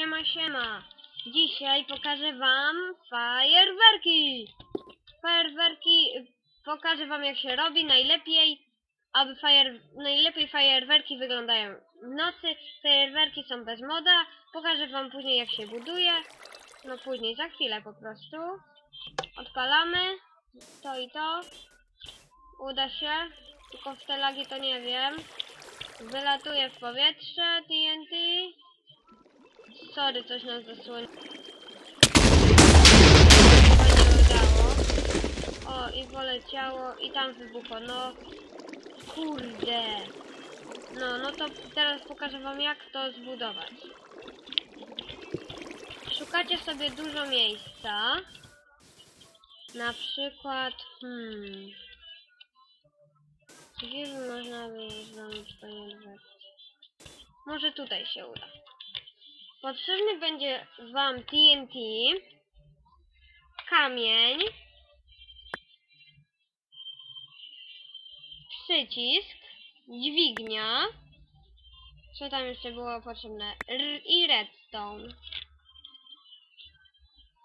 Siema, siema. Dzisiaj pokażę wam fajerwerki. Fajerwerki, pokażę wam jak się robi najlepiej, aby fajer, najlepiej fajerwerki wyglądają w nocy. Fajerwerki są bez moda. Pokażę wam później jak się buduje. No później, za chwilę po prostu. Odpalamy. To i to. Uda się. Tylko w te lagi to nie wiem. Wylatuje w powietrze TNT. Sorry, coś nas zasłoni. Chyba nie udało. O, i poleciało, i tam wybuchło. No, kurde. No, no to teraz pokażę wam jak to zbudować. Szukacie sobie dużo miejsca. Na przykład, hmm... Gdzie by można by zrobić fajerwerki? Może tutaj się uda. Potrzebny będzie Wam TNT, kamień, przycisk, dźwignia, co tam jeszcze było potrzebne, R i redstone.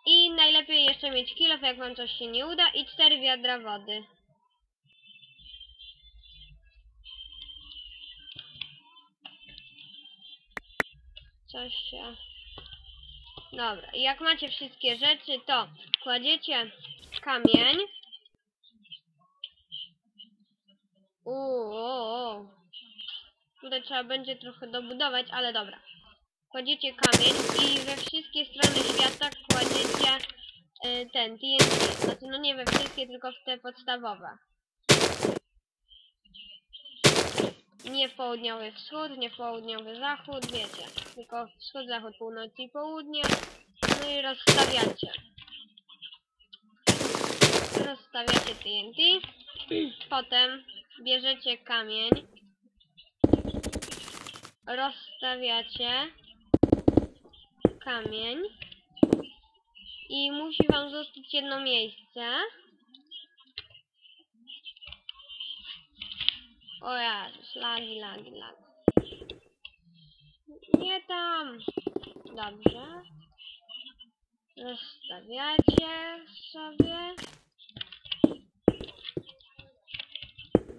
I najlepiej jeszcze mieć kilof, jak Wam coś się nie uda, i cztery wiadra wody. Dobra, jak macie wszystkie rzeczy, to kładziecie kamień. Uuu, tutaj trzeba będzie trochę dobudować, ale dobra. Kładziecie kamień i we wszystkie strony świata kładziecie y, ten TNT. Znaczy, no nie we wszystkie, tylko w te podstawowe. Nie południowy wschód, nie południowy zachód, wiecie. Tylko wschód, zachód, północ i południe. No i rozstawiacie. Rozstawiacie TNT. Potem bierzecie kamień. Rozstawiacie kamień. I musi wam zostać jedno miejsce. O Jezus, lagi, lagi, lagi. Nie tam. Dobrze. Rozstawiacie sobie.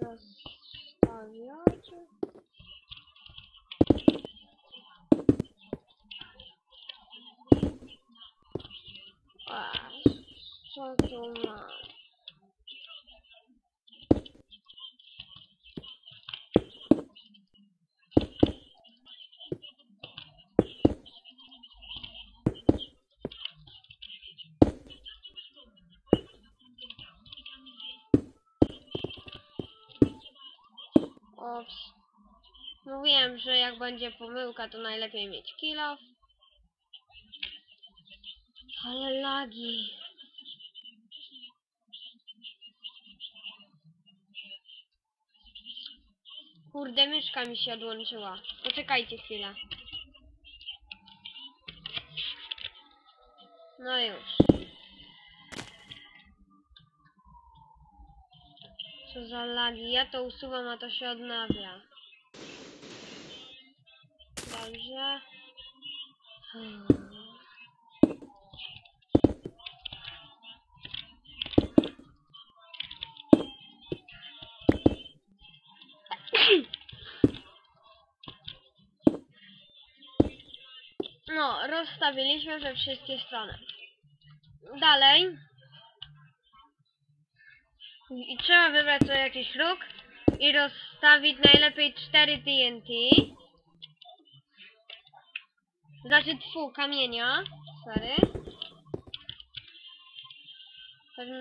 Rozstawiacie. O, co tu mam? Ops. Mówiłem, że jak będzie pomyłka, to najlepiej mieć kilo. Ale lagi. Kurde, myszka mi się odłączyła. Poczekajcie chwilę. No już. Co za lagi? Ja to usuwam, a to się odnawia. Dobrze. No, rozstawiliśmy we wszystkie strony. Dalej. I trzeba wybrać sobie jakiś róg i rozstawić najlepiej 4 TNT. Znaczy tfu, kamienia. Sorry. Pewnie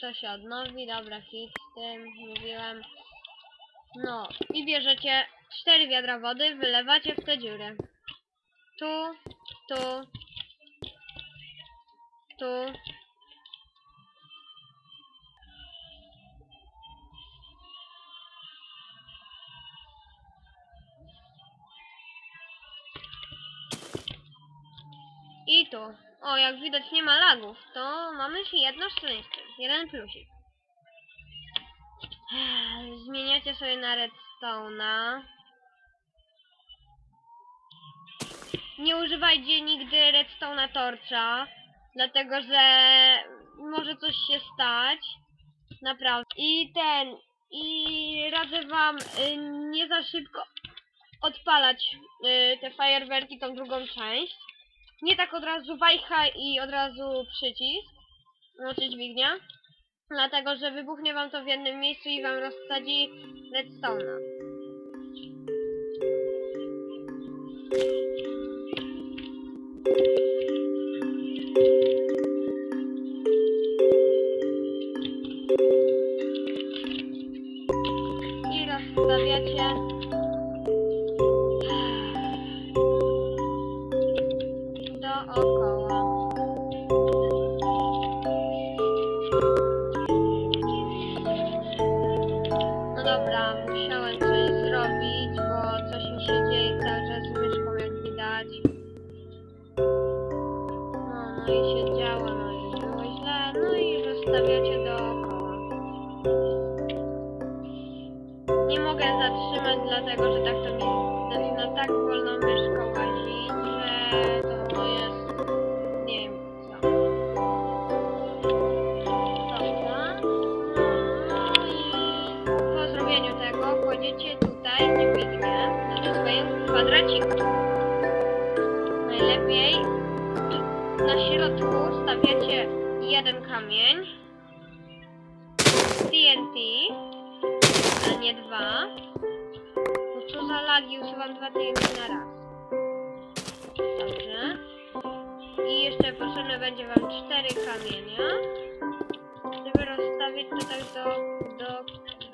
to się odnowi. Dobra, hit z tym, mówiłem. No, i bierzecie 4 wiadra wody, wylewacie w te dziury. Tu, tu, tu, O, jak widać nie ma lagów, to mamy jedno szczęście. Jeden plusik. Zmieniacie sobie na redstone'a. nie używajcie nigdy redstone'a torcza, dlatego że może coś się stać. Naprawdę. I ten, i radzę wam y, nie za szybko odpalać y, te fajerwerki, tą drugą część. Nie tak od razu wajcha i od razu przycisk, znaczy dźwignia. Dlatego, że wybuchnie wam to w jednym miejscu i wam rozsadzi redstone'a. I No dobra, musiałem coś zrobić, bo coś mi się dzieje cały czas z myszką, jak widać. No, no i się działo, no i było źle, no i rozstawiacie dookoła. Nie mogę zatrzymać, dlatego że tak to mi zaczyna tak wolno myszką łazić, że kwadraciku. Najlepiej na środku stawiacie jeden kamień TNT, a nie dwa. Bo co za lagi, usuwam dwa TNT na raz. Dobrze. I jeszcze potrzebne będzie wam cztery kamienia żeby rozstawić to tak do, do,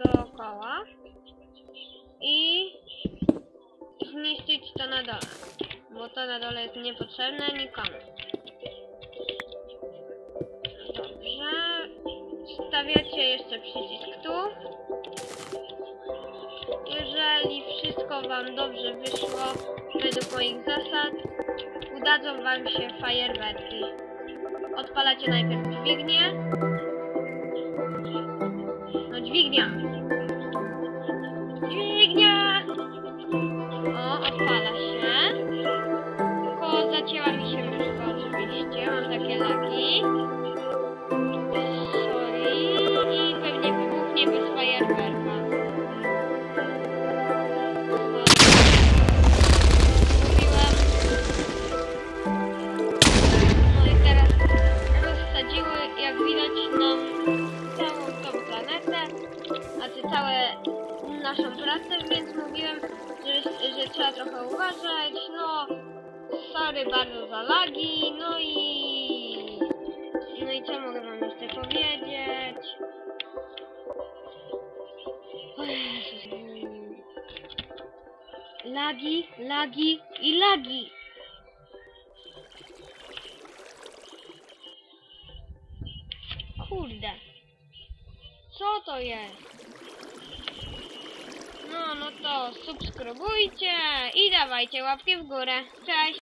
dookoła i zniszczyć to na dole, bo to na dole jest niepotrzebne nikomu. Dobrze, stawiacie jeszcze przycisk tu. Jeżeli wszystko wam dobrze wyszło według moich zasad, udadzą wam się fajerwerki. Odpalacie najpierw dźwignię, no dźwignia. Dźwignia! Takie laki. Sorry. I pewnie wybuchnie bez fajerwerka. No i teraz rozsadziły, jak widać, nam całą tą planetę, znaczy całe naszą pracę, więc mówiłem, że, trzeba trochę uważać, no sorry bardzo za lagi, no i co mogę wam jeszcze powiedzieć? Lagi, lagi i lagi. Kurde. Co to jest? No, no to subskrybujcie i dawajcie łapki w górę. Cześć!